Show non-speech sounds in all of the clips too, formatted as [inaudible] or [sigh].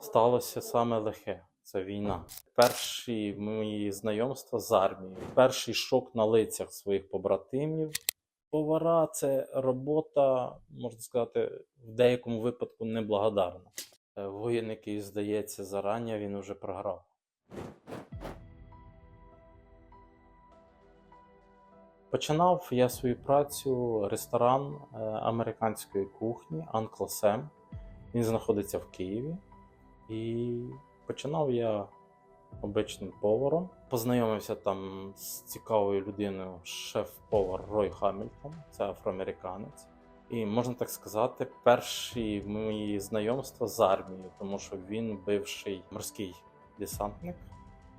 сталося саме лихе. Це війна. Перші мої знайомства з армією, перший шок на лицях своїх побратимів. Повара це робота, можна сказати, в деякому випадку неблагодарна. Е, Воїн, який здається зарані, він уже програв. Починав я свою працю ресторан е, американської кухні Uncle. Він знаходиться в Києві. І починав я обичним поваром. Познайомився там з цікавою людиною, шеф-повар Рой Хамільтон, це афроамериканець. І можна так сказати, перші мої знайомства з армією, тому що він бивший морський десантник,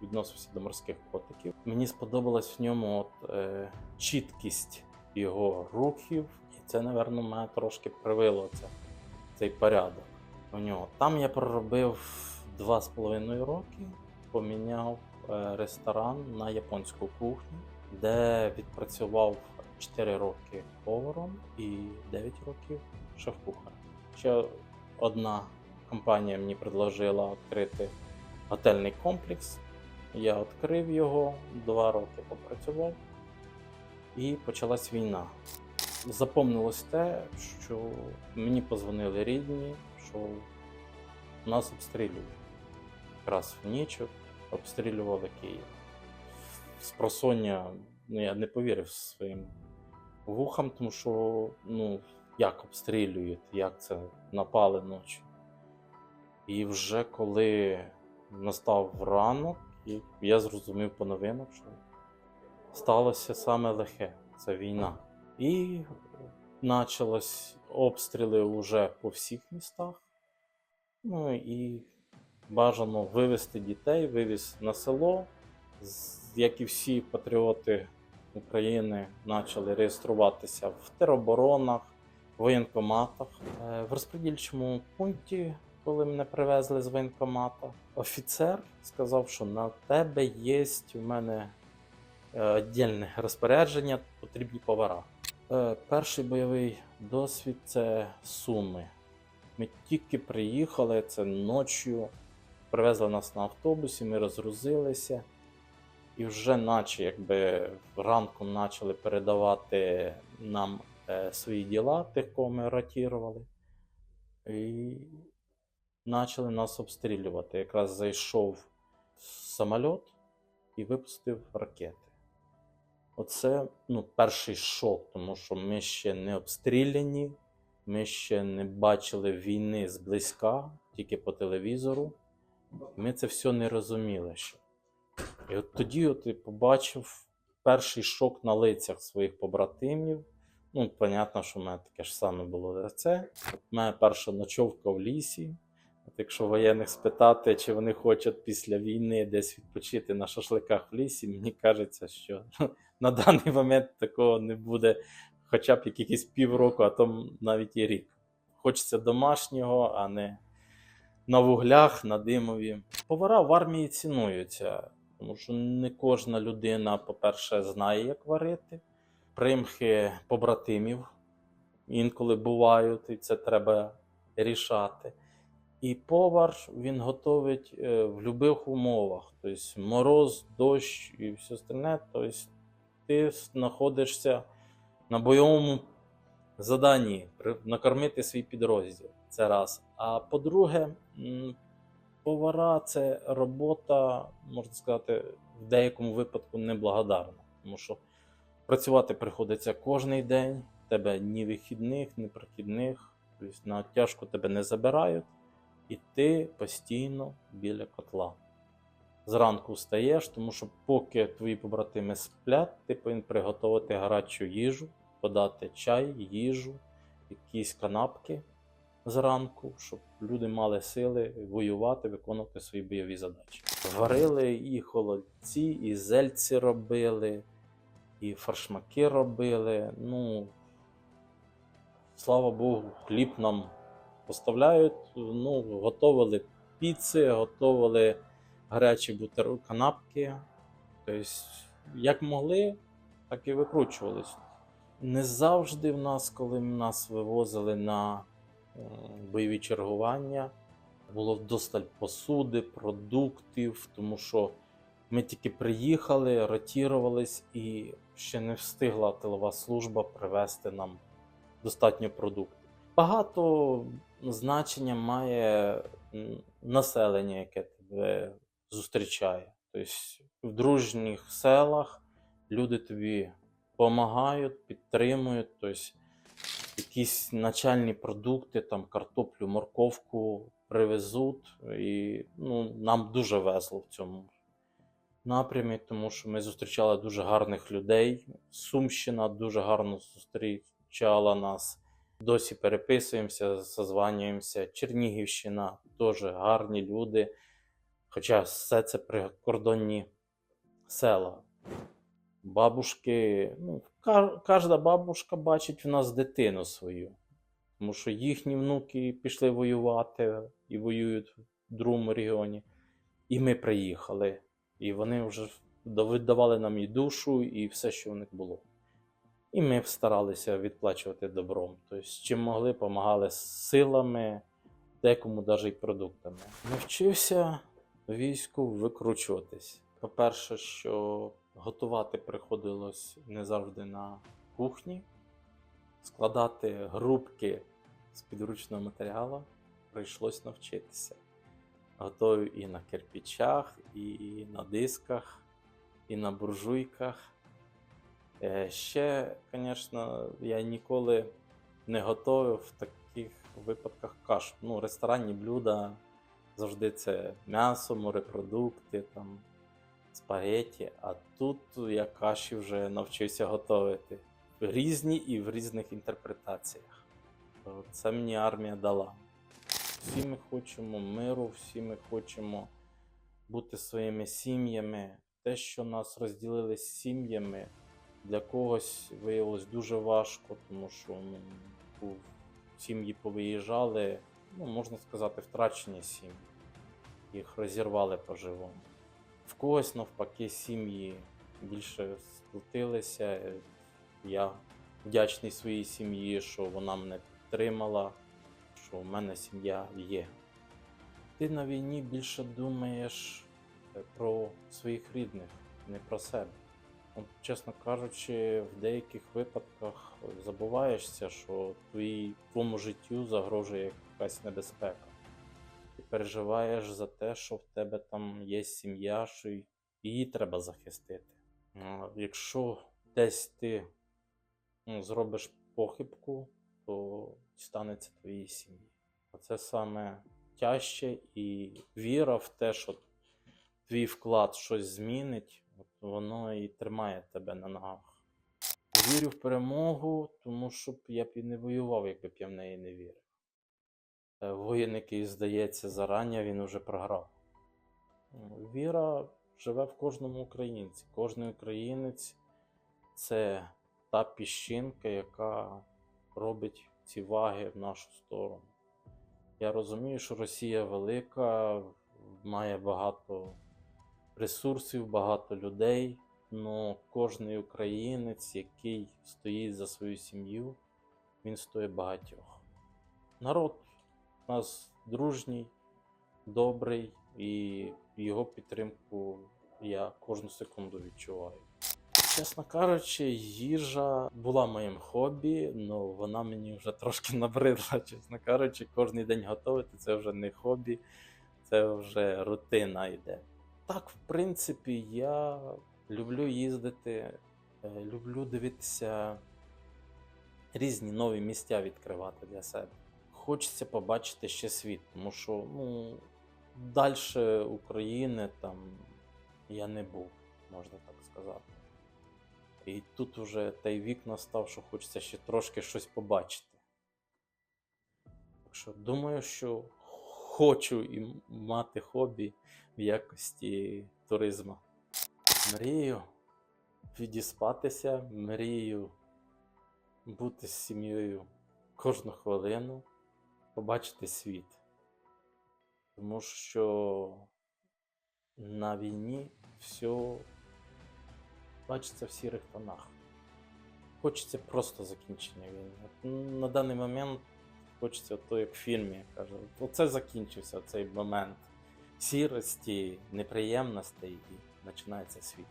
відносився до морських котиків. Мені сподобалась в ньому от, е, чіткість його рухів, і це, напевно, мене трошки привило це, цей порядок у нього. Там я проробив два з половиною роки, поміняв е, ресторан на японську кухню, де відпрацював 4 роки поваром і 9 років шеф-кухарем. Ще одна компанія мені предложила відкрити готельний комплекс. Я відкрив його, два роки попрацював, і почалась війна. Запомнилось те, що мені позвонили рідні, що нас обстрілюють. Якраз в ніч обстрілювали Київ. З просоння ну, я не повірив своїм вухам, тому що ну, як обстрілюють, як це напали ночі. І вже коли настав ранок, я зрозумів по новинах, що сталося саме лихе це війна. І почалось обстріли вже по всіх містах. Ну і бажано вивезти дітей, вивіз на село. Як і всі патріоти України почали реєструватися в тероборонах, воєнкоматах. Е, В розподільчому пункті, коли мене привезли з воєнкомата, офіцер сказав, що на тебе є у мене е, віддільне розпорядження, потрібні повара. Е, Перший бойовий досвід це Суми. Ми тільки приїхали, це ночі, привезли нас на автобусі, ми розгрузилися. І вже наче якби ранку почали передавати нам е, свої діла, тих, кого ми ротірували. І почали нас обстрілювати. Якраз зайшов самоліт і випустив ракети. Оце ну, перший шок, тому що ми ще не обстріляні, ми ще не бачили війни зблизька, тільки по телевізору. Ми це все не розуміли ще. І от тоді от я побачив перший шок на лицях своїх побратимів. Ну, понятно, що в мене таке ж саме було це. Мене перша ночовка в лісі. Якщо воєнних спитати, чи вони хочуть після війни десь відпочити на шашликах в лісі, мені кажеться, що [laughs] на даний момент такого не буде хоча б якихось півроку, а то навіть і рік. Хочеться домашнього, а не на вуглях, на димові. Повара в армії цінуються, тому що не кожна людина, по-перше, знає, як варити. Примхи побратимів інколи бувають, і це треба рішати. І повар він готовить е, в будь-яких умовах. Тобто мороз, дощ і все остальне. Тобто ти знаходишся на бойовому заданні накормити свій підрозділ. Це раз. А по-друге, повара це робота, можна сказати, в деякому випадку неблагодарна. Тому що працювати приходиться кожен день, тебе ні вихідних, ні прохідних, тобто на тяжко тебе не забирають, і ти постійно біля котла. Зранку встаєш, тому що поки твої побратими сплять, ти повинен приготувати гарячу їжу, подати чай, їжу, якісь канапки зранку, щоб люди мали сили воювати, виконувати свої бойові задачі. Варили і холодці, і зельці робили, і фаршмаки робили. Ну, слава Богу, хліб нам поставляють. Ну, готовили піци, готовили гарячі бутер... канапки. Тобто, як могли, так і викручувались. Не завжди в нас, коли нас вивозили на бойові чергування, Було вдосталь посуди, продуктів, тому що ми тільки приїхали, ротірувались, і ще не встигла тилова служба привезти нам достатньо продуктів. Багато значення має населення, яке тебе зустрічає. Тобто в дружніх селах люди тобі допомагають, підтримують. Тобто якісь начальні продукти, там картоплю, морковку привезуть. І ну, нам дуже везло в цьому напрямі, тому що ми зустрічали дуже гарних людей. Сумщина дуже гарно зустрічала нас. Досі переписуємося, созванюємося. Чернігівщина теж гарні люди. Хоча все це прикордонні села. Бабушки, ну, кожна бабушка бачить в нас дитину свою. Тому що їхні внуки пішли воювати і воюють в другому регіоні. І ми приїхали. І вони вже віддавали нам і душу, і все, що в них було. І ми старалися відплачувати добром. Тобто, чим могли, допомагали силами, декому навіть продуктами. Навчився війську викручуватись. По-перше, що готувати приходилось не завжди на кухні, складати грубки з підручного матеріалу прийшлось навчитися. Готую і на кирпичах, і на дисках, і на буржуйках. Е, Ще, звісно, я ніколи не готував в таких випадках каш. Ну, ресторанні блюда завжди це м'ясо, морепродукти, там, спагеті. А тут я каші вже навчився готувати. Різні і в різних інтерпретаціях. Це мені армія дала. Всі ми хочемо миру, всі ми хочемо бути своїми сім'ями. Те, що нас розділили з сім'ями, для когось виявилось дуже важко, тому що ну, сім'ї повиїжджали, ну, можна сказати, втрачені сім'ї. Їх розірвали по-живому. В когось, навпаки, сім'ї більше сплотилися. Я вдячний своїй сім'ї, що вона мене підтримала, що у мене сім'я є. Ти на війні більше думаєш е, про своїх рідних, не про себе. От, чесно кажучи, в деяких випадках забуваєшся, що твої, твоєму життю загрожує якась небезпека. Ти переживаєш за те, що в тебе там є сім'я, що її треба захистити. Якщо десь ти ну, зробиш похибку, то станеться твоїй сім'ї. Оце саме тяжче і віра в те, що твій вклад щось змінить, воно і тримає тебе на ногах. Вірю в перемогу, тому що б я б і не воював, якби б я в неї не вірив. Е, Воїн, який здається зарані, він уже програв. Ну, Віра живе в кожному українці. Кожний українець це та піщинка, яка робить ці ваги в нашу сторону. Я розумію, що Росія велика, має багато ресурсів, багато людей, але кожний українець, який стоїть за свою сім'ю, він стоїть багатьох. Народ у нас дружній, добрий, і його підтримку я кожну секунду відчуваю. Чесно кажучи, їжа була моїм хобі, але вона мені вже трошки набридла. Чесно кажучи, кожен день готувати це вже не хобі, це вже рутина йде. Так, в принципі, я люблю їздити, е, люблю дивитися різні нові місця відкривати для себе. Хочеться побачити ще світ, тому що ну, далі України там я не був, можна так сказати. І тут уже той вік настав, що хочеться ще трошки щось побачити. Так що думаю, що хочу і мати хобі в якості туризму. Мрію відіспатися, мрію бути з сім'єю кожну хвилину, побачити світ. Тому що на війні все бачиться в сірих тонах. Хочеться просто закінчення війни. На даний момент Хочеться то, як в фільмі. Каже, оце закінчився цей момент сірості, неприємностей і починається світ.